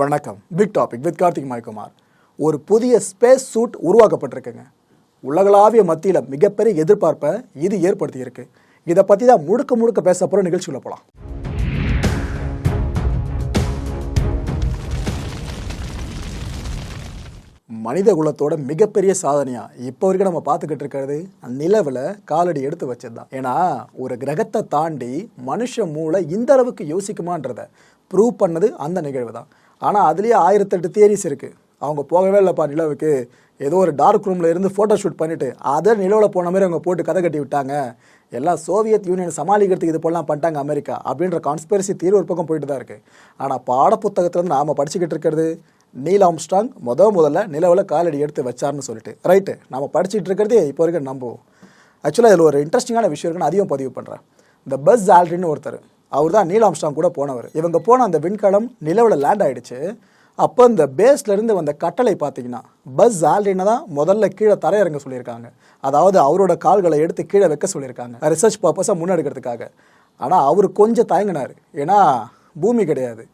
வணக்கம். Big topic with Karthik மாய்குமார் ஒரு புதிய ஸ்பேஸ் சூட் உருவாக்கப்பட்டிருக்குங்க. உலகளாவிய மத்தியில் மிகப்பெரிய எதிர்பார்ப்பை இது ஏற்படுத்தியிருக்கு. இதை பற்றி தான் முழுக்க முழுக்க பேச போகிற நிகழ்ச்சியில் போகலாம் மனித குலத்தோட மிகப்பெரிய சாதனையா இப்போ வரைக்கும் நம்ம பார்த்துக்கிட்டு இருக்கிறது நிலவில் காலடி எடுத்து வச்சது தான் ஏன்னா ஒரு கிரகத்தை தாண்டி மனுஷ மூளை இந்த அளவுக்கு யோசிக்குமான்றத ப்ரூவ் பண்ணது அந்த நிகழ்வு தான் ஆனால் அதுலேயே ஆயிரத்தெட்டு தியரிஸ் இருக்குது அவங்க போகவே இல்லைப்பா நிலவுக்கு. ஏதோ ஒரு டார்க் ரூமில் இருந்து ஃபோட்டோ ஷூட் பண்ணிவிட்டு அதை நிலவில் போன மாதிரி அவங்க போட்டு கதை கட்டி விட்டாங்க. எல்லாம் சோவியத் யூனியன் சமாளிக்கிறதுக்கு இது போலாம் பண்ணிட்டாங்க அமெரிக்கா அப்படின்ற கான்ஸ்பிரசி தீர்வு ஒரு பக்கம் போயிட்டு தான் இருக்குது ஆனால் பாடப்புத்தகத்துல நாம் படிச்சுக்கிட்டு இருக்கிறது நீல் ஆம்ஸ்ட்ராங் முத முதல்ல நிலவில் காலடி எடுத்து வச்சார்னு சொல்லிட்டு. ரைட்டு நம்ம படிச்சுட்டு இருக்கிறதே இப்போ வரைக்கும் நம்புவோம். ஆக்சுவலாக இதில் ஒரு இன்ட்ரெஸ்டிங்கான விஷயம் இருக்குன்னு அதையும் பதிவு பண்ணுறேன் இந்த பஸ் ஆல்ரின்னு ஒருத்தர். அவர் தான் நீல் கூட போனவர். இவங்க போன அந்த விண்கலம் நிலவில் லேண்ட் ஆகிடுச்சு அப்போ இந்த பேஸ்லேருந்து வந்த கட்டளை பார்த்தீங்கன்னா பஸ் ஆல்ட்ரினை தான் முதல்ல கீழே தரையிறங்க சொல்லியிருக்காங்க. அதாவது அவரோட கால்களை எடுத்து கீழே வைக்க சொல்லியிருக்காங்க. ரிசர்ச் பர்பஸாக முன்னெடுக்கிறதுக்காக. ஆனால் அவர் கொஞ்சம் தயங்கினார். ஏன்னா பூமி கிடையாது.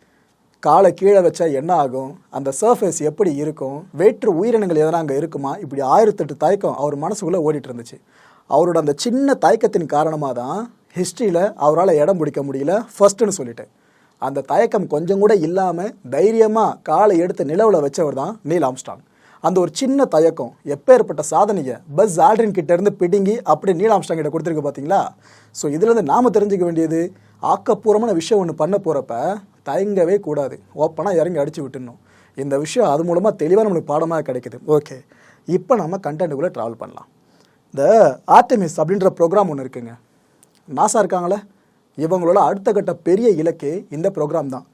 காலை கீழே வச்சா என்ன ஆகும்? அந்த சர்ஃபேஸ் எப்படி இருக்கும்? வேற்று உயிரினங்கள் எதனா அங்கே இருக்குமா? இப்படி ஆயிரத்தெட்டு தயக்கம் அவர் மனசுக்குள்ளே ஓடிட்டு இருந்துச்சு. அவரோட அந்த சின்ன தயக்கத்தின் காரணமாக தான் ஹிஸ்ட்ரியில் அவரால் இடம் பிடிக்க முடியல. ஃபர்ஸ்ட்டுன்னு சொல்லிட்டு அந்த தயக்கம் கொஞ்சம் கூட இல்லாமல் தைரியமாக காலை எடுத்து நிலவில் வச்சவர் தான் நீல் ஆம்ஸ்டாங் அந்த ஒரு சின்ன தயக்கம் எப்பேற்பட்ட சாதனையை பஸ் ஆல்ட்ரின் கிட்டேருந்து பிடுங்கி அப்படி நீல் ஆம்ஸ்டாங் கிட்ட கொடுத்துருக்கு பார்த்தீங்களா ஸோ இதுலேருந்து நாம் தெரிஞ்சுக்க வேண்டியது ஆக்கப்பூர்வமான விஷயம் ஒன்று பண்ண போகிறப்ப தயங்கவே கூடாது. ஓப்பனாக இறங்கி அடிச்சு விட்டுடணும். இந்த விஷயம் அது மூலமாக தெளிவாக நம்மளுக்கு பாடமாக கிடைக்குது. ஓகே இப்போ நம்ம கண்டென்ட்டுக்குள்ளே ட்ராவல் பண்ணலாம். இந்த ஆர்டெமிஸ் அப்படின்ற ப்ரோக்ராம் ஒன்று இருக்குங்க. நாசா இருக்காங்களே? இவங்களோட அடுத்த கட்ட பெரிய இலக்கு இந்த ப்ரோக்ராம் தான்.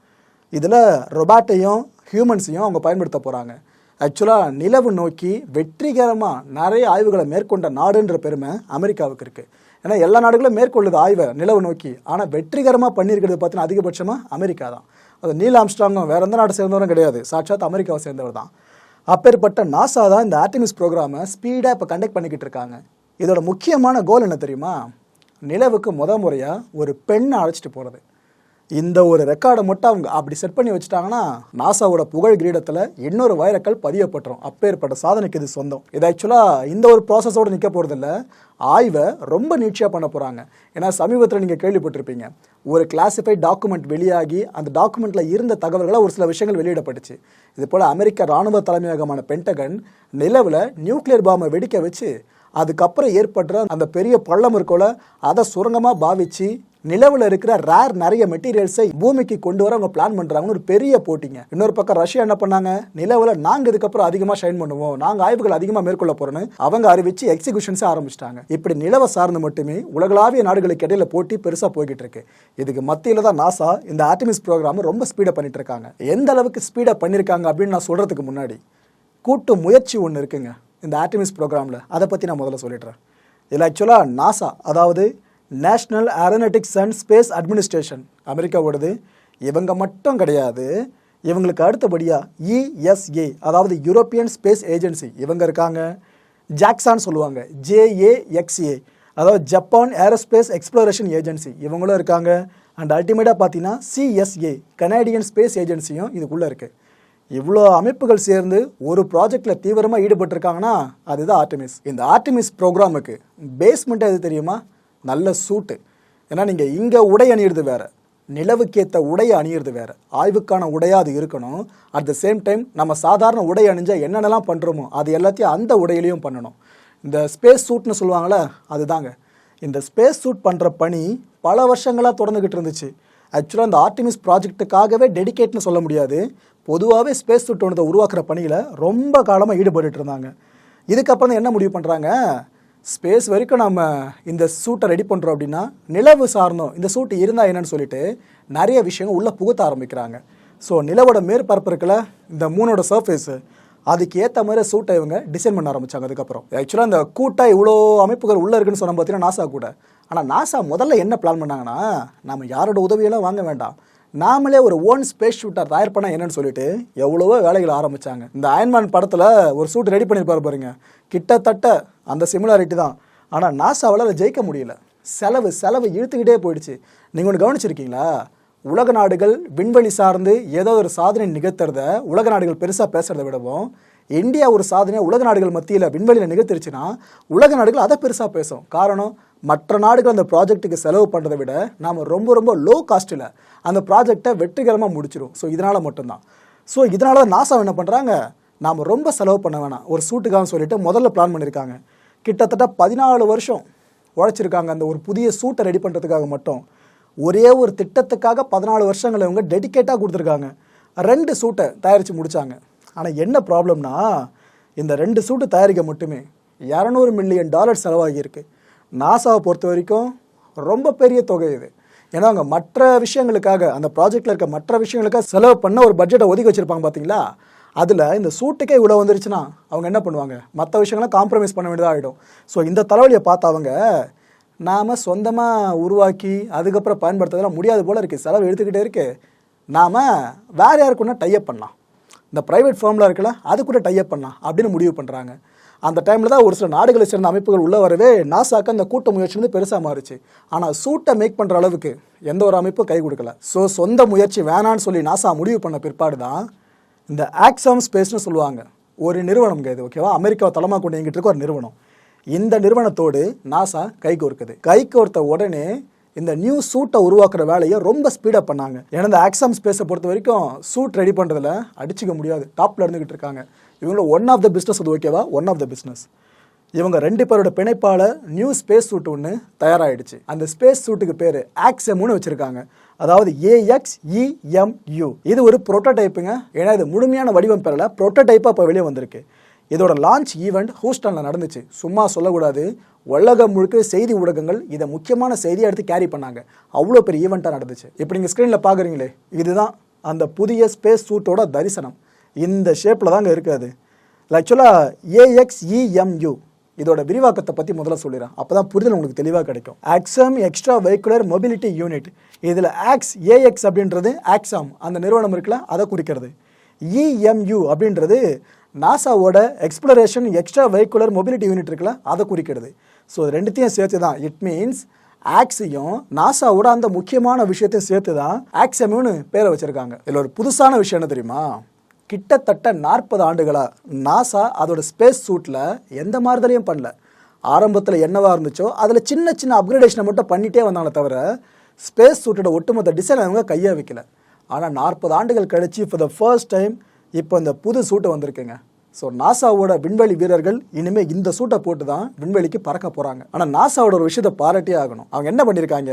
இதில் ரொபாட்டையும் ஹியூமன்ஸையும் அவங்க பயன்படுத்த போகிறாங்க ஆக்சுவலாக நிலவு நோக்கி வெற்றிகரமாக நிறைய ஆய்வுகளை மேற்கொண்ட நாடுன்ற பெருமை அமெரிக்காவுக்கு இருக்குது ஏன்னா எல்லா நாடுகளும் மேற்கொள்ளுது ஆய்வை நிலவு நோக்கி. ஆனால் வெற்றிகரமாக பண்ணியிருக்கிறது பார்த்தீங்கன்னா அதிகபட்சமாக அமெரிக்கா தான். அது நீல் ஆம்ஸ்ட்ராங்கும் வேற எந்த நாடு சேர்ந்தவரும் கிடையாது. சாட்சாத் அமெரிக்காவை சேர்ந்தவர் தான். அப்பேற்பட்ட நாசா தான் இந்த ஆர்டிமிஸ் ப்ரோக்ராமை ஸ்பீடாக இப்போ கண்டக்ட் பண்ணிக்கிட்டு இருக்காங்க. இதோட முக்கியமான கோல் என்ன தெரியுமா? நிலவுக்கு முத முறையாக ஒரு பெண்ணை அழைச்சிட்டு போகிறது இந்த ஒரு ரெக்கார்டை மட்டும் அவங்க அப்படி செட் பண்ணி வச்சுட்டாங்கன்னா நாசாவோட புகழ் கிரீடத்தில் இன்னொரு வைரக்கல் பதியப்பட்டுரும். அப்பேற்பட்ட சாதனைக்கு இது சொந்தம். இது ஆக்சுவலாக இந்த ஒரு ப்ராசஸோடு நிற்க போகிறதில்ல ஆய்வை ரொம்ப நீட்சியாக பண்ண போகிறாங்க ஏன்னா சமீபத்தில் நீங்கள் கேள்விப்பட்டிருப்பீங்க. ஒரு கிளாசிஃபைட் டாக்குமெண்ட் வெளியாகி அந்த டாக்குமெண்ட்டில் இருந்த தகவல்களை ஒரு சில விஷயங்கள் வெளியிடப்பட்டுச்சு. இது போல் அமெரிக்க ராணுவ தலைமையகமான பென்டகன் நிலவில் நியூக்ளியர் பாம்பை வெடிக்க வச்சு அதுக்கப்புறம் ஏற்படுற அந்த பெரிய பள்ளம் இருக்கோல அதை சுரங்கமாக பாவிச்சு நிலவில் இருக்கிற ரேர் நிறைய மெட்டீரியல்ஸை பூமிக்கு கொண்டு வர அவங்க பிளான் பண்ணுறாங்கன்னு ஒரு பெரிய போட்டிங்க. இன்னொரு பக்கம் ரஷ்யா என்ன பண்ணாங்க? நிலவில் நாங்கள் இதுக்கப்புறம் அதிகமாக ஷைன் பண்ணுவோம் நாங்கள் ஆய்வுகள் அதிகமாக மேற்கொள்ள போகிறோன்னு அவங்க அறிவிச்சு எக்ஸிகியூஷன்ஸை ஆரம்பிச்சிட்டாங்க. இப்படி நிலவை சார்ந்து மட்டுமே உலகளாவிய நாடுகளுக்கு இடையில போட்டி பெருசாக போய்கிட்டு இருக்கு. இதுக்கு மத்தியில் தான் நாசா இந்த ஆர்டிமிஸ் ப்ரோக்ராம் ரொம்ப ஸ்பீடாக பண்ணிட்டு இருக்காங்க. எந்த அளவுக்கு ஸ்பீடாக பண்ணியிருக்காங்க அப்படின்னு நான் சொல்கிறதுக்கு முன்னாடி கூட்டு முயற்சி ஒன்று இருக்குங்க. இந்த ஆர்டிமிஸ் ப்ரோக்ராமில் அதை பற்றி நான் முதல்ல சொல்லிடுறேன். இதில் ஆக்சுவலாக நாசா அதாவது national aeronautics and space administration அமெரிக்காவோடது இவங்க மட்டும் கிடையாது இவங்களுக்கு அடுத்தபடியாக இஎஸ்ஏ அதாவது யூரோப்பியன் ஸ்பேஸ் ஏஜென்சி இவங்க இருக்காங்க. ஜாக்சான் சொல்லுவாங்க ஜேஏஎக்ஸ்ஏ அதாவது ஜப்பான் ஏரோஸ்பேஸ் எக்ஸ்ப்ளோரேஷன் ஏஜென்சி இவங்களும் இருக்காங்க. அண்ட் அல்டிமேட்டாக பார்த்தீங்கன்னா சிஎஸ்ஏ கனேடியன் ஸ்பேஸ் ஏஜென்சியும் இதுக்குள்ளே இருக்குது இவ்வளோ அமைப்புகள் சேர்ந்து ஒரு ப்ராஜெக்டில் தீவிரமாக ஈடுபட்டிருக்காங்கன்னா அதுதான் ஆர்டிமிஸ் இந்த ஆர்டிமிஸ் ப்ரோக்ராமுக்கு பேஸ்மெண்ட் எது தெரியுமா? நல்ல சூட்டு ஏன்னா நீங்கள் இங்கே உடை அணியிறது வேறு. நிலவுக்கேற்ற உடையை அணியிறது வேறு. ஆய்வுக்கான உடையாக அது இருக்கணும். அட் த சேம் டைம் நம்ம சாதாரண உடை அணிஞ்சால் என்னென்னலாம் பண்ணுறோமோ அது எல்லாத்தையும் அந்த உடையிலையும் பண்ணணும். இந்த ஸ்பேஸ் சூட்னு சொல்லுவாங்களே அதுதாங்க. இந்த ஸ்பேஸ் சூட் பண்ணுற பணி பல வருஷங்களாக தொடர்ந்துக்கிட்டு இருந்துச்சு. ஆக்சுவலாக இந்த ஆர்டிமிஸ் ப்ராஜெக்ட்டுக்காகவே டெடிகேட்னு சொல்ல முடியாது. பொதுவாகவே ஸ்பேஸ் சூட் ஒன்றத்தை உருவாக்குற பணியில் ரொம்ப காலமாக ஈடுபட்டு இருந்தாங்க இதுக்கப்புறம் தான் என்ன முடிவு பண்ணுறாங்க ஸ்பேஸ் வரைக்கும் நம்ம இந்த சூட்டை ரெடி பண்ணுறோம் அப்படின்னா நிலவு சார்ந்தோம் இந்த சூட்டு இருந்தால் என்னன்னு சொல்லிட்டு நிறைய விஷயங்கள் உள்ளே புகுத்த ஆரம்பிக்கிறாங்க. ஸோ நிலவோட மேற்பரப்பு இருக்கல இந்த மூணோட சர்ஃபேஸு அதுக்கு ஏற்ற மாதிரி சூட்டை இவங்க டிசைன் பண்ண ஆரம்பிச்சாங்க அதுக்கப்புறம். ஆக்சுவலாக இந்த கூட்டாக இவ்வளோ அமைப்புகள் உள்ளே இருக்குன்னு சொன்ன பார்த்தீங்கன்னா நாசா கூட. ஆனால் நாசா முதல்ல என்ன பிளான் பண்ணாங்கன்னா நம்ம யாரோட உதவியெல்லாம் வாங்க வேண்டாம். நாமளே ஒரு ஓன் ஸ்பேஸ் ஷூட்டை தயார் பண்ண என்னன்னு சொல்லிட்டு எவ்வளவோ வேலைகள் ஆரம்பிச்சாங்க. இந்த அயன்மேன் படத்தில் ஒரு சூட் ரெடி பண்ணியிருப்பாரு பாருங்க. கிட்டத்தட்ட அந்த சிமிலாரிட்டி தான். ஆனால் நாசாவால் அதை ஜெயிக்க முடியல. செலவு செலவு இழுத்துக்கிட்டே போயிடுச்சு. நீங்கள் ஒன்று கவனிச்சிருக்கீங்களா? உலக நாடுகள் விண்வெளி சார்ந்து ஏதோ ஒரு சாதனை நிகழ்த்துறத உலக நாடுகள் பெருசாக பேசுறதை விடவும் இந்தியா ஒரு சாதனையை உலக நாடுகள் மத்தியில் விண்வெளியில் நிகழ்த்திருச்சுன்னா உலக நாடுகள் அதை பெருசாக பேசும். காரணம் மற்ற நாடுகள் அந்த ப்ராஜெக்ட்டுக்கு செலவு பண்ணுறதை விட நாம் ரொம்ப ரொம்ப லோ காஸ்ட்டில் அந்த ப்ராஜெக்டை வெற்றிகரமாக முடிச்சிடும் ஸோ இதனால் மட்டும்தான். ஸோ இதனால நாசா என்ன பண்ணுறாங்க நாம் ரொம்ப செலவு பண்ண வேணாம். ஒரு சூட்டுக்காக சொல்லிட்டு முதல்ல பிளான் பண்ணியிருக்காங்க கிட்டத்தட்ட பதினாலு வருஷம் உழைச்சிருக்காங்க அந்த ஒரு புதிய சூட்டை ரெடி பண்ணுறதுக்காக மட்டும். ஒரே ஒரு திட்டத்துக்காக பதினாலு வருஷங்களை இவங்க டெடிக்கேட்டாக கொடுத்துருக்காங்க. ரெண்டு சூட்டை தயாரித்து முடித்தாங்க ஆனால் என்ன ப்ராப்ளம்னா இந்த ரெண்டு சூட்டு தயாரிக்க மட்டுமே இரநூறு மில்லியன் டாலர் செலவாகியிருக்கு. நாசாவை பொறுத்த வரைக்கும் ரொம்ப பெரிய தொகை இது. ஏன்னா அவங்க மற்ற விஷயங்களுக்காக அந்த ப்ராஜெக்டில் இருக்க மற்ற விஷயங்களுக்காக செலவு பண்ண ஒரு பட்ஜெட்டை ஒதுக்கி வச்சுருப்பாங்க பார்த்தீங்களா அதில் இந்த சூட்டுக்கே இவ்வளோ வந்துருச்சுன்னா அவங்க என்ன பண்ணுவாங்க? மற்ற விஷயங்கள்லாம் காம்ப்ரமைஸ் பண்ண வேண்டியதாக ஆகிடும் ஸோ இந்த தலைவலியை பார்த்து அவங்க நாம் சொந்தமாக உருவாக்கி அதுக்கப்புறம் பயன்படுத்துறதுலாம் முடியாது போல் இருக்குது செலவு எடுத்துக்கிட்டே இருக்கு. நாம் வேறு யாருக்குன்னா டைப் பண்ணலாம். இந்த ப்ரைவேட் ஃபார்மில் இருக்கல அது கூட டைப் பண்ணலாம் அப்படின்னு முடிவு பண்ணுறாங்க அந்த டைமில் தான் ஒரு சில நாடுகளை சேர்ந்த அமைப்புகள் உள்ளே வரவே நாசாக்கு அந்த கூட்ட முயற்சி வந்து பெருசாக மாறுச்சு. ஆனால் சூட்டை மேக் பண்ணுற அளவுக்கு எந்த ஒரு அமைப்பும் கை கொடுக்கல. ஸோ சொந்த முயற்சி வேணான்னு சொல்லி நாசா முடிவு பண்ண பிற்பாடு தான் இந்த ஆக்ஸாம் ஸ்பேஸ்னு சொல்லுவாங்க. ஒரு நிறுவனம் இது ஓகேவா அமெரிக்காவை தலைமா கொண்டு எங்கிட்டு இருக்க ஒரு நிறுவனம். இந்த நிறுவனத்தோடு நாசா கை கோர்க்குது. கை கோர்த்த உடனே இந்த நியூ சூட்டை உருவாக்குற வேலையை ரொம்ப ஸ்பீடப் பண்ணாங்க. ஏன்னா இந்த ஆக்ஸாம் ஸ்பேஸை பொறுத்த வரைக்கும் சூட் ரெடி பண்ணுறதுல அடிச்சுக்க முடியாது. டாப்பில் இருந்துகிட்டு இருக்காங்க. இவங்கள ஒன் ஆஃப் த பிஸ்னஸ் அது ஓகேவா ஒன் ஆஃப் த பிஸ்னஸ் இவங்க ரெண்டு பேரோட பிணைப்பால் நியூ ஸ்பேஸ் சூட் ஒன்று தயாராகிடுச்சு அந்த ஸ்பேஸ் சூட்டுக்கு பேர் ஆக்ஸெம்னு வச்சிருக்காங்க. அதாவது ஏஎக்ஸ் இஎம்யூ இது ஒரு ப்ரோட்டோடைப்புங்க ஏன்னா இது முழுமையான வடிவம் பெறல. ப்ரோட்டோடைப்பாக இப்போ வெளியே வந்திருக்கு. இதோட லான்ச் ஈவெண்ட் ஹூஸ்டனில் நடந்துச்சு. சும்மா சொல்லக்கூடாது. உலகம் முழுக்க செய்தி ஊடகங்கள் இதை முக்கியமான செய்தியை எடுத்து கேரி பண்ணாங்க. அவ்வளோ பெரிய ஈவெண்ட்டாக நடந்துச்சு. இப்போ நீங்கள் ஸ்க்ரீனில் பார்க்குறீங்களே இதுதான் அந்த புதிய ஸ்பேஸ் சூட்டோட தரிசனம். இந்த ஷேப்பில் தாங்க இருக்காது ஆக்சுவலாக ஏஎக்ஸ்இஎம்யூ இதோட விரிவாக்கத்தை பற்றி முதல்ல சொல்லிடுறேன். அப்போ தான் புரிதல் உங்களுக்கு தெளிவாக கிடைக்கும். Axiom extra vehicular mobility unit இதில் ஆக்ஸ் ஏஎக்ஸ் அப்படின்றது ஆக்ஸாம் அந்த நிறுவனம் இருக்குல்ல அதை குறிக்கிறது. இஎம்யூ அப்படின்றது நாசாவோட exploration extra vehicular mobility unit இருக்குல்ல அதை குறிக்கிறது. ஸோ ரெண்டுத்தையும் சேர்த்து தான் இட் மீன்ஸ் ஆக்ஸையும் நாசாவோட அந்த முக்கியமான விஷயத்தையும் சேர்த்து தான் ஆக்ஸம்னு பேரை வச்சுருக்காங்க. இதில் ஒரு புதுசான விஷயம் என்ன தெரியுமா? கிட்டத்தட்ட நாற்பது ஆண்டுகளாக நாசா அதோட ஸ்பேஸ் சூட்டில் எந்த மாறுதலையும் பண்ணல. ஆரம்பத்தில் என்னவாக இருந்துச்சோ அதில் சின்ன சின்ன அப்கிரேடேஷனை மட்டும் பண்ணிகிட்டே வந்தாங்களே தவிர ஸ்பேஸ் சூட்டோட ஒட்டுமொத்த டிசைன் அவங்க கையாக வைக்கல. ஆனால் நாற்பது ஆண்டுகள் கழிச்சு ஃபார் த ஃபர்ஸ்ட் டைம் இப்போ இந்த புது சூட்டு வந்திருக்குங்க. ஸோ நாசாவோட விண்வெளி வீரர்கள் இனிமேல் இந்த சூட்டை போட்டு தான் விண்வெளிக்கு பறக்க போகிறாங்க ஆனால் நாசாவோட ஒரு விஷயத்தை பாராட்டியே ஆகணும். அவங்க என்ன பண்ணியிருக்காங்க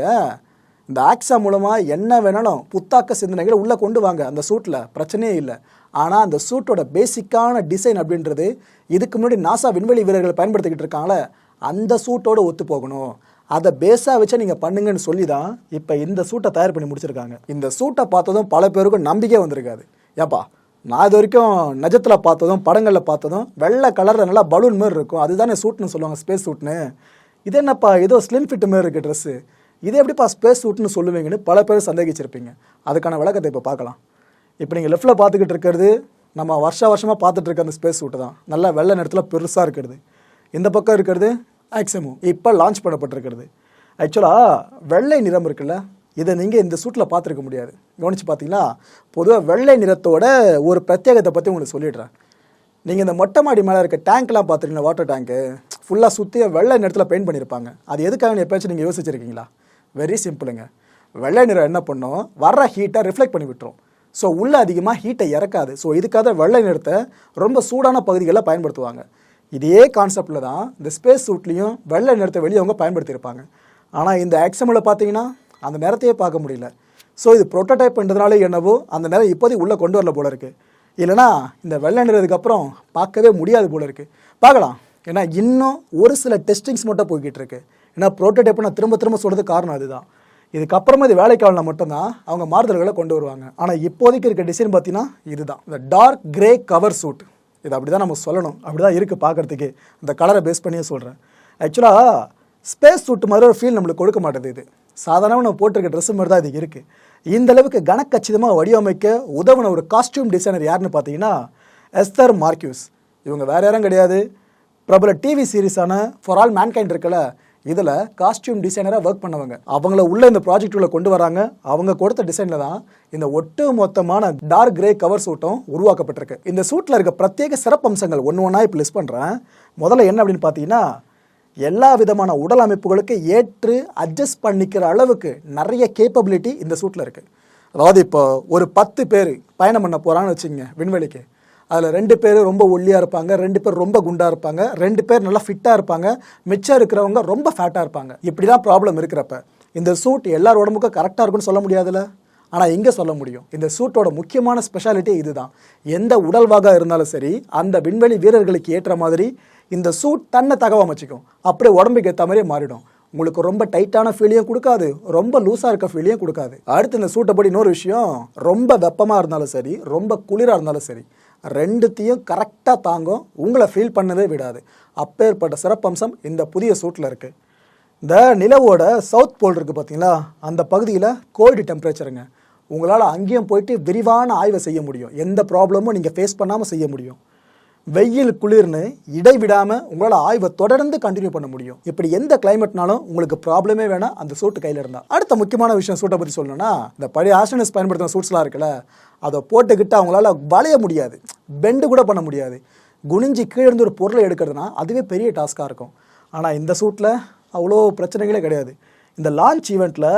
இந்த ஆக்ஸா மூலமாக என்ன வேணாலும் புத்தாக்க சிந்தனைகளை உள்ளே கொண்டு வாங்க. அந்த சூட்டில் பிரச்சனையே இல்லை. ஆனால் அந்த சூட்டோட பேசிக்கான டிசைன் அப்படின்றது இதுக்கு முன்னாடி நாசா விண்வெளி வீரர்கள் பயன்படுத்திக்கிட்டு இருக்காங்களே அந்த சூட்டோட ஒத்து போகணும். அதை பேஸாக வச்சு நீங்கள் பண்ணுங்கன்னு சொல்லி தான் இப்போ இந்த சூட்டை தயார் பண்ணி முடிச்சிருக்காங்க. இந்த சூட்டை பார்த்ததும் பல பேருக்கும் நம்பிக்கை வந்திருக்காது. ஏப்பா நான் இது வரைக்கும் நிஜத்தில் பார்த்ததும் படங்களில் பார்த்ததும் வெள்ளை கலரில் நல்லா பலூன் மாதிரி இருக்கும். அதுதானே சூட்னு சொல்லுவாங்க ஸ்பேஸ் சூட்னு இது என்னப்பா ஏதோ ஸ்லிம் ஃபிட் மாதிரி இருக்குது ட்ரெஸ்ஸு இது எப்படிப்பா ஸ்பேஸ் சூட்னு சொல்லுவீங்கன்னு பல பேர் சந்தேகிச்சிருப்பீங்க. அதுக்கான விளக்கத்தை இப்போ பார்க்கலாம். இப்போ நீங்கள் லெஃப்ட்டில் பார்த்துக்கிட்டு இருக்கிறது நம்ம வருஷ வருஷமாக பார்த்துட்டு இருக்க அந்த ஸ்பேஸ் சூட்டு தான். நல்லா வெள்ளை நேரத்தில் பெருசாக இருக்கிறது. இந்த பக்கம் இருக்கிறது ஆக்ஸமோ இப்போ லான்ச் பண்ணப்பட்டிருக்கிறது. ஆக்சுவலாக வெள்ளை நிறம் இருக்குல்ல இதை நீங்கள் இந்த சூட்டில் பார்த்துருக்க முடியாது. கவனிச்சு பார்த்தீங்கன்னா பொதுவாக வெள்ளை நிறத்தோட ஒரு பிரத்யேகத்தை பற்றி உங்களுக்கு சொல்லிடுறேன். நீங்கள் இந்த மொட்டை மாடி மேலே இருக்க டேங்க்லாம் பார்த்துருக்கீங்களா? வாட்டர் டேங்க்கு ஃபுல்லாக சுற்றி வெள்ளை நிறத்தில் பெயிண்ட் பண்ணியிருப்பாங்க. அது எதுக்காக எப்பயாச்சும் நீங்கள் யோசிச்சிருக்கீங்களா? வெரி சிம்பிளுங்க வெள்ளை நிறம் என்ன பண்ணும்? வர்ற ஹீட்டை ரிஃப்ளெக்ட் பண்ணி விட்டுரும். ஸோ உள்ளே அதிகமாக ஹீட்டை இறக்காது. ஸோ இதுக்காக வெள்ளை நிறத்தை ரொம்ப சூடான பகுதிகளில் பயன்படுத்துவாங்க. இதே கான்செப்டில் தான் இந்த ஸ்பேஸ் சூட்லேயும் வெள்ளை நிறத்தை வெளியே அவங்க பயன்படுத்தியிருப்பாங்க. ஆனால் இந்த ஆக்சமில் பார்த்தீங்கன்னா அந்த நேரத்தையே பார்க்க முடியல. ஸோ இது ப்ரோட்டோடைப்ன்றதுனாலே என்னவோ அந்த நேரம் இப்போதைக்கு உள்ளே கொண்டு வரல போல இருக்குது இல்லைனா இந்த வெள்ளை அப்புறம் பார்க்கவே முடியாது போல இருக்குது பார்க்கலாம். ஏன்னா இன்னும் ஒரு சில டெஸ்டிங்ஸ் மட்டும் போய்கிட்டு இருக்கு. ஏன்னா ப்ரோட்டோடைப் நான் திரும்ப திரும்ப சொல்கிறது காரணம் அதுதான். இதுக்கப்புறமா இது வேலைக்கு ஆகலனா மட்டும்தான் அவங்க மாறுதல்களை கொண்டு வருவாங்க. ஆனால் இப்போதைக்கு இருக்க டிசைன் பார்த்தீங்கன்னா இதுதான். இந்த டார்க் கிரே கவர் சூட் இது அப்படி தான் நம்ம சொல்லணும். அப்படி தான் இருக்குது பார்க்குறதுக்கு. இந்த கலரை பேஸ் பண்ணியே சொல்கிறேன் ஆக்சுவலாக ஸ்பேஸ் சூட் மாதிரி ஒரு ஃபீல் நம்மளுக்கு கொடுக்க மாட்டேது இது. சாதாரணமாக நம்ம போட்டிருக்க ட்ரெஸ் மாதிரி தான் இது இருக்குது இந்த அளவுக்கு கனக்கச்சிதமாக வடிவமைக்க உதவின ஒரு காஸ்டியூம் டிசைனர் யாருன்னு பார்த்தீங்கன்னா எஸ்தர் மார்க்யூஸ் இவங்க வேறு யாரும் கிடையாது. பிரபல டிவி சீரிஸான ஃபார் ஆல் மேன்கைண்ட் இருக்குல்ல இதில் காஸ்டியூம் டிசைனராக ஒர்க் பண்ணவங்க. அவங்கள உள்ள இந்த ப்ராஜெக்ட் உள்ள கொண்டு வராங்க. அவங்க கொடுத்த டிசைனில் தான் இந்த ஒட்டு மொத்தமான டார்க் கிரே கவர் சூட்டும் உருவாக்கப்பட்டிருக்கு. இந்த சூட்டில் இருக்க பிரத்யேக சிறப்பம்சங்கள் ஒன்று ஒன்றா இப்போ லிஸ்ட் பண்ணுறேன் முதல்ல என்ன அப்படின்னு பார்த்தீங்கன்னா எல்லா விதமான உடல் அமைப்புகளுக்கு ஏற்று அட்ஜஸ்ட் பண்ணிக்கிற அளவுக்கு நிறைய கேப்பபிலிட்டி இந்த சூட்டில் இருக்குது அதாவது இப்போ ஒரு பத்து பேர் பயணம் பண்ண போகிறான்னு வச்சுங்க விண்வெளிக்கு. அதில் ரெண்டு பேர் ரொம்ப ஒல்லியாக இருப்பாங்க ரெண்டு பேர் ரொம்ப குண்டாக இருப்பாங்க ரெண்டு பேர் நல்லா ஃபிட்டாக இருப்பாங்க மிச்சம் இருக்கிறவங்க ரொம்ப ஃபேட்டாக இருப்பாங்க. இப்படி தான் ப்ராப்ளம் இருக்கிறப்ப இந்த சூட் எல்லார் உடம்புக்கும் கரெக்டாக இருக்கும்னு சொல்ல முடியாதுல்ல? ஆனால் இங்கே சொல்ல முடியும். இந்த சூட்டோட முக்கியமான ஸ்பெஷாலிட்டி இதுதான். எந்த உடல்வாக இருந்தாலும் சரி அந்த விண்வெளி வீரர்களுக்கு ஏற்ற மாதிரி இந்த சூட் தன்னை தகவமைச்சிக்கும் அப்படியே உடம்புக்கு ஏற்ற மாதிரியே மாறிடும். உங்களுக்கு ரொம்ப டைட்டான ஃபீலையும் கொடுக்காது. ரொம்ப லூஸாக இருக்க ஃபீலையும் கொடுக்காது. அடுத்து இந்த சூட்டை படி இன்னொரு விஷயம். ரொம்ப வெப்பமாக இருந்தாலும் சரி ரொம்ப குளிராக இருந்தாலும் சரி ரெண்டுத்தையும் கரெக்டாக தாங்கும். உங்களை ஃபீல் பண்ணவே விடாது. அப்பேற்பட்ட சிறப்பம்சம் இந்த புதிய சூட்டில் இருக்குது இந்த நிலவோட சவுத் போல் இருக்குது பார்த்தீங்களா அந்த பகுதியில் கோல்டு டெம்பரேச்சருங்க உங்களால் அங்கேயும் போயிட்டு விரிவான ஆய்வை செய்ய முடியும். எந்த ப்ராப்ளமும் நீங்கள் ஃபேஸ் பண்ணாமல் செய்ய முடியும். வெயில் குளிர்னு இடைவிடாமல் உங்களால் ஆய்வை தொடர்ந்து கண்டினியூ பண்ண முடியும். இப்படி எந்த கிளைமேட்னாலும் உங்களுக்கு ப்ராப்ளமே வேணாம். அந்த சூட்டு கையில் இருந்தால் அடுத்த முக்கியமான விஷயம் சூட்டை பற்றி சொல்லணும்னா இந்த பழைய ஆஸ்ட்ரனஸ் பயன்படுத்தின சூட்ஸ்லாம் இருக்குல்ல அதை போட்டுக்கிட்டு அவங்களால வளைய முடியாது. பெண்டு கூட பண்ண முடியாது. குனிஞ்சி கீழே இருந்து ஒரு பொருளை எடுக்கிறதுனா அதுவே பெரிய டாஸ்க்காக இருக்கும். ஆனால் இந்த சூட்டில் அவ்வளோ பிரச்சனைகளே கிடையாது. இந்த லான்ச் ஈவெண்ட்டில்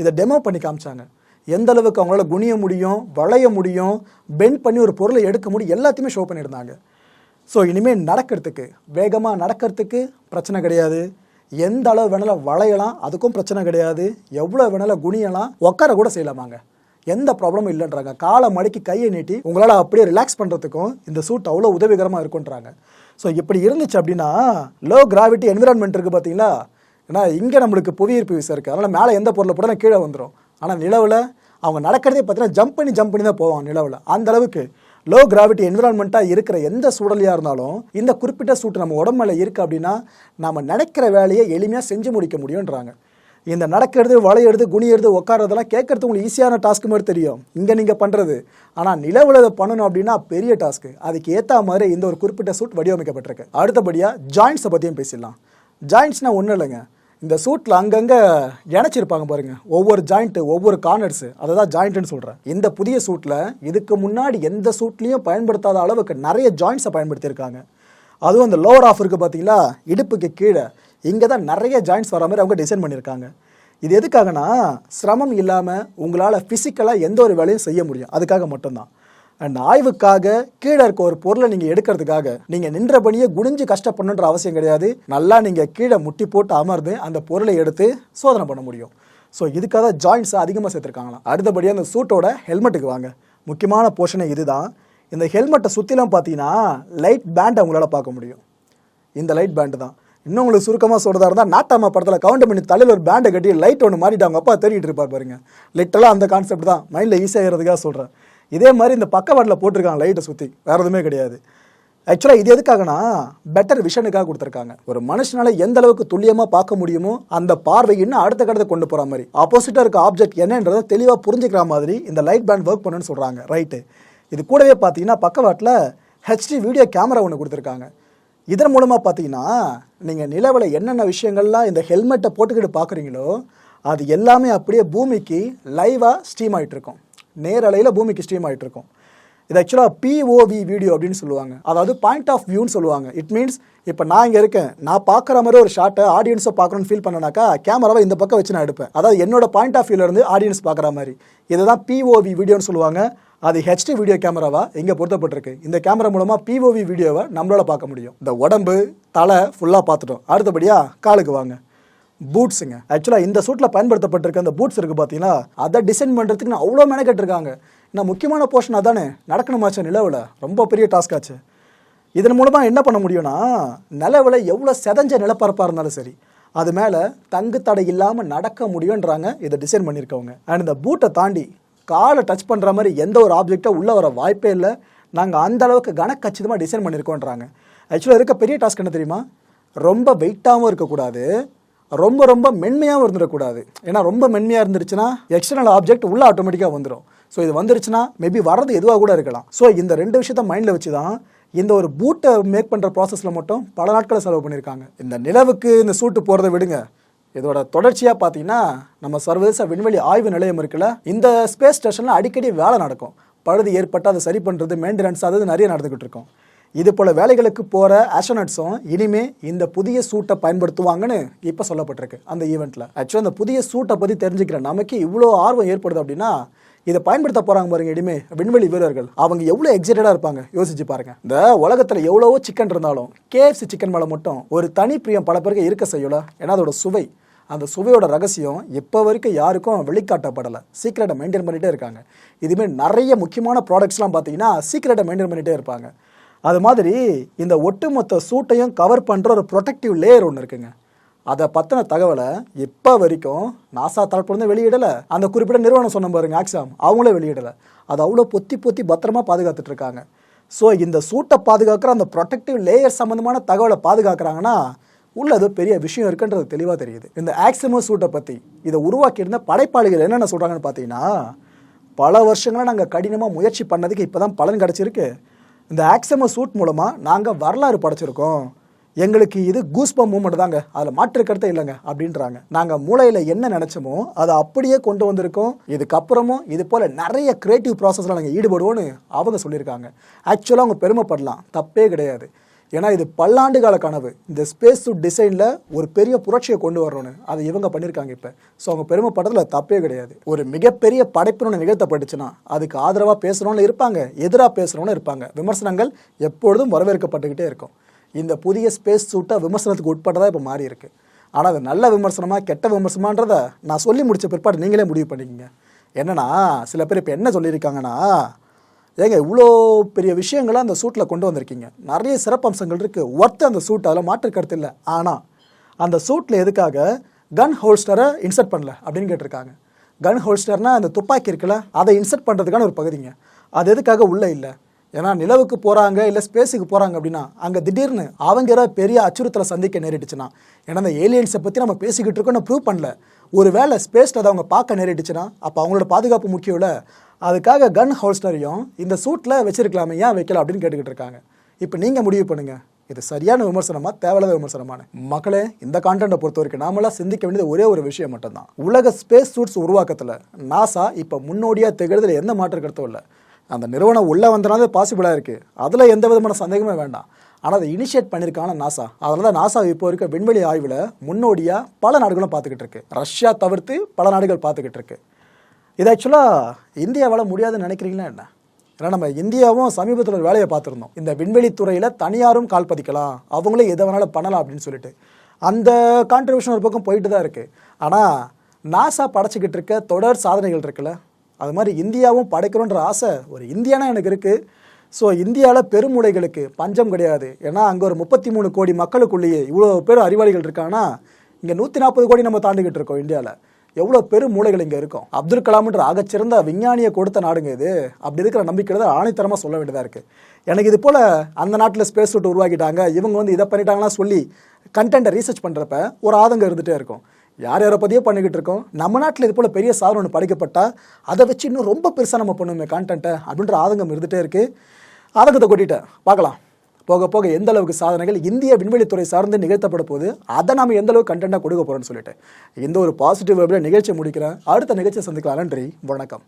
இதை டெமோ பண்ணி காமிச்சாங்க. எந்த அளவுக்கு அவங்களால குனிய முடியும் வளைய முடியும் பெண்ட் பண்ணி ஒரு பொருளை எடுக்க முடியும் எல்லாத்தையுமே ஷோ பண்ணியிருந்தாங்க. ஸோ இனிமேல் நடக்கிறதுக்கு வேகமாக நடக்கிறதுக்கு பிரச்சனை கிடையாது. எந்த அளவு வேணாலும் வளையலாம் அதுக்கும் பிரச்சனை கிடையாது. எவ்வளோ வேணாலும் குனியலாம் உட்கார கூட செய்யலாமாங்க. எந்த ப்ராப்ளமும் இல்லைன்றாங்க. காலை மடக்கி கையை நீட்டி உங்களால் அப்படியே ரிலாக்ஸ் பண்ணுறதுக்கும் இந்த சூட் அவ்வளோ உதவிகரமாக இருக்குன்றாங்க ஸோ இப்படி இருந்துச்சு அப்படின்னா லோ கிராவிட்டி என்விரான்மெண்ட் இருக்குது பார்த்தீங்களா ஏன்னா இங்கே நம்மளுக்கு புவியீர்ப்பு விசை இருக்குது அதனால் மேலே எந்த பொருளை போட்டாலும் கீழே வந்துடும் ஆனால் நிலவில் அவங்க நடக்கிறதே பார்த்தீங்கன்னா ஜம்ப் பண்ணி ஜம்ப் பண்ணி தான் போவாங்க நிலவில். அந்த அளவுக்கு லோ கிராவிட்டி என்விரான்மெண்ட்டாக இருக்கிற எந்த சூழலையாக இருந்தாலும் இந்த குறிப்பிட்ட சூட்டு நம்ம உடம்புல இருக்குது அப்படின்னா நம்ம நினைக்கிற வேலையை எளிமையாக செஞ்சு முடிக்க முடியுன்றாங்க இந்த நடக்கிறது வளையிறது குனியிறது உட்காரதெல்லாம் கேட்கறது உங்களுக்கு ஈஸியான டாஸ்க்கு மாதிரி தெரியும். இங்கே நீங்கள் பண்ணுறது ஆனால் நிலவில் இதை பண்ணணும் அப்படின்னா பெரிய டாஸ்க்கு அதுக்கு ஏற்ற மாதிரி இந்த ஒரு குறிப்பிட்ட சூட் வடிவமைக்கப்பட்டிருக்கு. அடுத்தபடியாக ஜாயின்ஸை பற்றியும் பேசிடலாம். ஜாயின்ட்ஸ்னால் ஒன்றும் இல்லைங்க. இந்த சூட்டில் அங்கங்கே இணைச்சிருப்பாங்க பாருங்க. ஒவ்வொரு ஜாயிண்ட்டு ஒவ்வொரு கார்னர்ஸு அதை தான் ஜாயிண்ட்டுன்னு சொல்கிறேன் இந்த புதிய சூட்டில் இதுக்கு முன்னாடி எந்த சூட்லேயும் பயன்படுத்தாத அளவுக்கு நிறைய ஜாயிண்ட்ஸை பயன்படுத்தியிருக்காங்க. அதுவும் அந்த லோவர் ஆஃப் இருக்குது பார்த்தீங்களா இடுப்புக்கு கீழே. இங்கே தான் நிறைய ஜாயிண்ட்ஸ் வர மாதிரி அவங்க டிசைன் பண்ணியிருக்காங்க. இது எதுக்காகனா சிரமம் இல்லாமல் உங்களால் ஃபிசிக்கலாக எந்த ஒரு வேலையும் செய்ய முடியும். அதுக்காக மட்டும்தான். அண்ட் ஆய்வுக்காக கீழே இருக்க ஒரு பொருளை நீங்கள் எடுக்கிறதுக்காக நீங்கள் நின்றபடியே குனிஞ்சு கஷ்டப்படணுன்ற அவசியம் கிடையாது. நல்லா நீங்கள் கீழே முட்டி போட்டு அமர்ந்து அந்த பொருளை எடுத்து சோதனை பண்ண முடியும். ஸோ இதுக்காக தான் ஜாயிண்ட்ஸ் அதிகமாக சேர்த்துருக்காங்களாம். அடுத்தபடியாக அந்த சூட்டோட ஹெல்மெட்டுக்கு வாங்க. முக்கியமான போர்ஷனே இதுதான். இந்த ஹெல்மெட்டை சுற்றிலாம் பார்த்தீங்கன்னா லைட் பேண்டை உங்களால் பார்க்க முடியும். இந்த லைட் பேண்டு தான். இன்னும் உங்களுக்கு சுருக்கமாக சொல்கிறதா இருந்தால் நாட்டாமா படத்தில் கவுண்ட் பண்ணி தலையில் ஒரு பேண்டை கட்டி லைட் ஒன்று மாறிட்டு அவங்க அப்பா தேடிட்டு இருப்பார் பாருங்க. லிட்டலாக அந்த கான்செப்ட் தான். மைண்டில் ஈஸியாகிறதுக்காக சொல்கிறேன் இதே மாதிரி இந்த பக்கவாட்டில் போட்டிருக்காங்க லைட்டை சுற்றி வேறு எதுவுமே கிடையாது. ஆக்சுவலாக இது எதுக்காகனா பெட்டர் விஷனுக்காக கொடுத்துருக்காங்க. ஒரு மனுஷனால எந்த அளவுக்கு துல்லியமாக பார்க்க முடியுமோ அந்த பார்வை இன்னும் அடுத்த கடத்தை கொண்டு போகிற மாதிரி. ஆப்போசிட்டாக இருக்க ஆப்ஜெக்ட் என்னன்றதை தெளிவாக புரிஞ்சுக்கிற மாதிரி இந்த லைட் பேண்ட் ஒர்க் பண்ணுன்னு சொல்கிறாங்க ரைட்டு இது கூடவே பார்த்தீங்கன்னா பக்கவாட்டில் ஹெச்டி வீடியோ கேமரா ஒன்று கொடுத்துருக்காங்க. இதன் மூலமாக பார்த்தீங்கன்னா நீங்கள் நிலவில் என்னென்ன விஷயங்கள்லாம் இந்த ஹெல்மெட்டை போட்டுக்கிட்டு பார்க்குறீங்களோ அது எல்லாமே அப்படியே பூமிக்கு லைவாக ஸ்டீம் ஆகிட்டு இருக்கும் நேரலையில் பூமிக்கு ஸ்ட்ரீம் ஆகிட்டு இருக்கும் இது ஆக்சுவலாக பிஓவி வீடியோ அப்படின்னு சொல்லுவாங்க. அதாவது பாயிண்ட் ஆஃப் வியூன்னு சொல்லுவாங்க. இட் மீன்ஸ் இப்போ நான் இங்கே இருக்கேன். நான் பார்க்குற மாதிரி ஒரு ஷாட்டை ஆடியன்ஸை பார்க்கணும்னு ஃபீல் பண்ணனாக்கா கேமராவை இந்த பக்கம் வச்சு நான் எடுப்பேன். அதாவது என்னோட பாயிண்ட் ஆஃப் வியூலேருந்து ஆடியன்ஸ் பார்க்குற மாதிரி. இதுதான் பிஓவி வீடியோன்னு சொல்லுவாங்க. அது ஹெச்டி வீடியோ கேமராவா இங்கே பொருத்தப்பட்டிருக்கு. இந்த கேமரா மூலமாக பிஓவி வீடியோவை நம்மளால் பார்க்க முடியும். இந்த உடம்பு தலை ஃபுல்லாக பார்த்துட்டோம். அடுத்தபடியாக காலுக்கு வாங்க. பூட்ஸுங்க ஆக்சுவலாக இந்த சூட்டில் பயன்படுத்தப்பட்டிருக்க அந்த பூட்ஸ் இருக்குது பார்த்தீங்கன்னா அதை டிசைன் பண்ணுறதுக்கு நான் அவ்வளோ மெனக்கெட்டிருக்காங்க. நான் முக்கியமான போர்ஷன் அதானே நடக்கணுமாச்சு நிலவில்? ரொம்ப பெரிய டாஸ்க் ஆச்சு. இதன் மூலமாக என்ன பண்ண முடியும்னா நிலவில் எவ்வளோ செதஞ்ச நிலப்பரப்பாக இருந்தாலும் சரி அது மேலே தங்கு தடை இல்லாமல் நடக்க முடியுன்றாங்க இதை டிசைன் பண்ணியிருக்கவங்க. அண்ட் இந்த பூட்டை தாண்டி காலை டச் பண்ணுற மாதிரி எந்த ஒரு ஆப்ஜெக்டாக உள்ளே வர வாய்ப்பே இல்லை. நாங்கள் அந்த அளவுக்கு கனக்கச்சிதமாக டிசைன் பண்ணியிருக்கோன்றாங்க ஆக்சுவலாக இருக்க பெரிய டாஸ்க் என்ன தெரியுமா? ரொம்ப வெயிட்டாகவும் இருக்கக்கூடாது. ரொம்ப ரொம்ப மென்மையாகவும் இருந்துடக்கூடாது ஏன்னா ரொம்ப மென்மையாக இருந்துருச்சுன்னா எக்ஸ்டர்னல் ஆப்ஜெக்ட் உள்ள ஆட்டோமேட்டிக்காக வந்துடும் ஸோ இது வந்துருச்சுன்னா மேபி வர்றது எதுவாக கூட இருக்கலாம். ஸோ இந்த ரெண்டு விஷயத்த மைண்டில் வச்சு தான் இந்த ஒரு பூட்டை மேக் பண்ணுற ப்ராசஸில் மட்டும் பல நாட்களை செலவு பண்ணியிருக்காங்க இந்த நிலவுக்கு இந்த சூட்டு போகிறத விடுங்க. இதோட தொடர்ச்சியாக பார்த்தீங்கன்னா நம்ம சர்வதேச விண்வெளி ஆய்வு நிலையம் இருக்குல்ல இந்த ஸ்பேஸ் ஸ்டேஷனில் அடிக்கடி வேலை நடக்கும். பழுது ஏற்பட்டு அதை சரி பண்ணுறது மெயின்டெனன்ஸ் அது நிறைய நடந்துக்கிட்டு இருக்கும். இது போல் வேலைகளுக்கு போகிற ஆஸ்ட்ரோனட்ஸும் இனிமே இந்த புதிய சூட்டை பயன்படுத்துவாங்கன்னு இப்போ சொல்லப்பட்டிருக்கு அந்த ஈவெண்ட்டில் ஆக்சுவலாக அந்த புதிய சூட்டை பற்றி தெரிஞ்சுக்கிற நமக்கு இவ்வளோ ஆர்வம் ஏற்படுது அப்படின்னா இதை பயன்படுத்த போகிறாங்க பாருங்க இனிமே விண்வெளி வீரர்கள். அவங்க எவ்வளோ எக்ஸைட்டடாக இருப்பாங்க? யோசிச்சு பாருங்க. இந்த உலகத்தில் எவ்வளவோ சிக்கன் இருந்தாலும் கேஎஃப்சி சிக்கன் மேலே மட்டும் ஒரு தனி பிரியம் பல பேருக்கு இருக்க செய்யல. ஏன்னா அதோட சுவை. அந்த சுவையோட ரகசியம் இப்போ வரைக்கும் யாருக்கும் வெளிக்காட்டப்படலை. சீக்கிரட்டை மெயின்டைன் பண்ணிகிட்டே இருக்காங்க. இதுமாரி நிறைய முக்கியமான ப்ராடக்ட்ஸ்லாம் பார்த்தீங்கன்னா சீக்கிரட்டை மெயின்டைன் பண்ணிகிட்டே இருப்பாங்க. அது மாதிரி இந்த ஒட்டுமொத்த சூட்டையும் கவர் பண்ணுற ஒரு ப்ரொடெக்டிவ் லேயர் ஒன்று இருக்குங்க. அதை பற்றின தகவலை இப்போ வரைக்கும் நாசா தரப்புலேருந்து வெளியிடலை. அந்த குறிப்பிட்ட நிறுவனம் சொன்ன பாருங்க ஆக்ஸாம் அவங்களே வெளியிடலை. அது அவ்வளோ பொத்தி பொத்தி பத்திரமா பாதுகாத்துட்டு இருக்காங்க. ஸோ இந்த சூட்டை பாதுகாக்கிற அந்த ப்ரொடெக்டிவ் லேயர் சம்மந்தமான தகவலை பாதுகாக்கிறாங்கன்னா உள்ள ஏதோ பெரிய விஷயம் இருக்குன்றது தெளிவாக தெரியுது. இந்த ஆக்சிமோ சூட்டை பற்றி இதை உருவாக்கியிருந்த படைப்பாளிகள் என்னென்ன சொல்கிறாங்கன்னு பார்த்தீங்கன்னா பல வருஷங்களாக நாங்கள் கடினமாக முயற்சி பண்ணதுக்கு இப்போ தான் பலன் கிடச்சிருக்கு. இந்த ஆக்சம சூட் மூலமாக நாங்கள் வரலாறு படைச்சிருக்கோம். எங்களுக்கு இது கூஸ்பம் மூமெண்ட் தாங்க. அதில் மாற்று கருத்தே இல்லைங்க அப்படின்றாங்க. நாங்கள் மூளையில் என்ன நினச்சோமோ அதை அப்படியே கொண்டு வந்திருக்கோம். இதுக்கப்புறமும் இது போல் நிறைய கிரியேட்டிவ் ப்ராசஸில் நாங்கள் ஈடுபடுவோன்னு அவங்க சொல்லியிருக்காங்க. ஆக்சுவலாக அவங்க பெருமைப்படலாம். தப்பே கிடையாது. ஏன்னா இது பல்லாண்டு கால கனவு. இந்த ஸ்பேஸ் சூட் டிசைனில் ஒரு பெரிய புரட்சியை கொண்டு வரணும்னு. அதை இவங்க பண்ணியிருக்காங்க இப்போ. ஸோ அவங்க பெருமைப்படுறதுல தப்பே கிடையாது. ஒரு மிகப்பெரிய படைப்பினு நிகழ்த்தப்பட்டுச்சுன்னா அதுக்கு ஆதரவாக பேசுகிறவங்களும் இருப்பாங்க. எதிராக பேசுகிறவங்களும் இருப்பாங்க. விமர்சனங்கள் எப்பொழுதும் வரவேற்கப்பட்டுக்கிட்டே இருக்கும். இந்த புதிய ஸ்பேஸ் சூட்டை விமர்சனத்துக்கு உட்பட்டதாக இப்போ மாறி இருக்கு. ஆனால் அது நல்ல விமர்சனமாக கெட்ட விமர்சனமான்றதை நான் சொல்லி முடித்த பிற்பாடு நீங்களே முடிவு பண்ணிக்கங்க. என்னன்னா சில பேர் இப்போ என்ன சொல்லியிருக்காங்கன்னா ஏங்க இவ்வளோ பெரிய விஷயங்களை அந்த சூட்டில் கொண்டு வந்திருக்கீங்க? நிறைய சிறப்பம்சங்கள் இருக்குது ஒர்த்து அந்த சூட் அதில் மாற்று கருத்து இல்லை. ஆனால் அந்த சூட்டில் எதுக்காக கன் ஹோல்ஸ்டரை இன்சர்ட் பண்ணல அப்படின்னு கேட்டிருக்காங்க. கன் ஹோல்ஸ்டர்னால் அந்த துப்பாக்கி இருக்குல்ல அதை இன்சர்ட் பண்ணுறதுக்கான ஒரு பகுதிங்க. அது எதுக்காக உள்ளே இல்லை? ஏன்னா நிலவுக்கு போகிறாங்க இல்லை ஸ்பேஸுக்கு போகிறாங்க அப்படின்னா அங்கே திடீர்னு அவங்க பெரிய அச்சுறுத்தலை சந்திக்க நேரிட்டுச்சுன்னா ஏன்னா அந்த ஏலியன்ஸை பற்றி நம்ம பேசிக்கிட்டு இருக்கோம்னு ப்ரூவ் பண்ணல. ஒரு வேளை ஸ்பேஸில் அதை அவங்க பார்க்க நேரிட்டுச்சுன்னா அப்போ அவங்களோட பாதுகாப்பு முக்கியம் இல்லை. அதுக்காக கன் ஹோல்ஸ்டரையும் இந்த சூட்டில் வச்சிருக்கலாமே ஏன் வைக்கல அப்படின்னு கேட்டுக்கிட்டு இருக்காங்க. இப்போ நீங்கள் முடிவு பண்ணுங்கள் இது சரியான விமர்சனமா தேவையில்லாத விமர்சனமான? மக்களே இந்த கான்டென்ட்டை பொறுத்த வரைக்கும் நாமெல்லாம் சிந்திக்க வேண்டியது ஒரே ஒரு விஷயம் மட்டும்தான். உலக ஸ்பேஸ் சூட்ஸ் உருவாக்கத்தில் நாசா இப்போ முன்னோடியாக திகழ்றதுல எந்த மாற்றம் கருத்தும் இல்லை. அந்த நிறுவனம் உள்ளே வந்தனாலே பாசிபிளாக இருக்குது அதில் எந்த விதமான சந்தேகமே வேண்டாம். ஆனால் அதை இனிஷியேட் பண்ணியிருக்கான நாசா அதனால தான் நாசா இப்போ இருக்க விண்வெளி ஆய்வில் முன்னோடியாக பல நாடுகளும் பார்த்துக்கிட்டு இருக்கு. ரஷ்யா தவிர்த்து பல நாடுகள் பார்த்துக்கிட்டு இருக்கு. இது ஆக்சுவலாக இந்தியாவால் முடியாதுன்னு நினைக்கிறீங்களா என்ன? ஏன்னா நம்ம இந்தியாவும் சமீபத்தில் ஒரு வேலையை பார்த்துருந்தோம். இந்த விண்வெளி துறையில் தனியாரும் கால் பதிக்கலாம். அவங்களே எதை வேணாலும் பண்ணலாம் அப்படின்னு சொல்லிட்டு. அந்த கான்ட்ரிபியூஷன் ஒரு பக்கம் போயிட்டு தான் இருக்குது ஆனால் நாசா படைச்சிக்கிட்டு இருக்க தொடர் சாதனைகள் இருக்குல்ல? அது மாதிரி இந்தியாவும் படைக்கணுன்ற ஆசை ஒரு இந்தியானா எனக்கு இருக்குது ஸோ இந்தியாவில் பெருமுடைகளுக்கு பஞ்சம் கிடையாது. ஏன்னா அங்கே ஒரு முப்பத்தி மூணு கோடி மக்களுக்குள்ளேயே இவ்வளோ பேர் அறிவாளிகள் இருக்காங்கன்னா இங்கே நூற்றி நாற்பது கோடி நம்ம தாண்டிக்கிட்டு இருக்கோம் இந்தியாவில் எவ்வளோ பெரும் மூளைகள் இங்கே இருக்கும். அப்துல் கலாம்ன்ற ஆகச்சிறந்த விஞ்ஞானியை கொடுத்த நாடுங்க இது. அப்படி இருக்கிற நம்பிக்கை தான் ஆணைத்தரமாக சொல்ல வேண்டியதாக இருக்குது எனக்கு இது போல் அந்த நாட்டில் ஸ்பேஸ் சூட் உருவாக்கிட்டாங்க. இவங்க வந்து இதை பண்ணிட்டாங்கன்னா சொல்லி கண்டென்ட்டை ரீசர்ச் பண்ணுறப்ப ஒரு ஆதங்கம் இருந்துகிட்டே இருக்கும். யார் யாரை பற்றியோ பண்ணிக்கிட்டு இருக்கோம். நம்ம நாட்டில் இது போல் பெரிய சாதனை ஒன்று படைக்கப்பட்டால் அதை வச்சு இன்னும் ரொம்ப பெருசாக நம்ம பண்ணுவோமே கான்டென்ட்டை அப்படின்ற ஆதங்கம் இருந்துகிட்டே இருக்குது ஆதங்கத்தை கொட்டிட்டேன். பார்க்கலாம். போக போக எந்த அளவுக்கு சாதனைகள் இந்திய விண்வெளித்துறை சார்ந்து நிகழ்த்தப்பட போது அதை நம்ம எந்த அளவுக்கு கண்டென்ட்டாக கொடுக்க போகிறோம்னு சொல்லிட்டு. இந்த ஒரு பாசிட்டிவ் நிகழ்ச்சி முடிக்கிறேன். அடுத்த நிகழ்ச்சியை சந்திக்கலாம். நன்றி. வணக்கம்.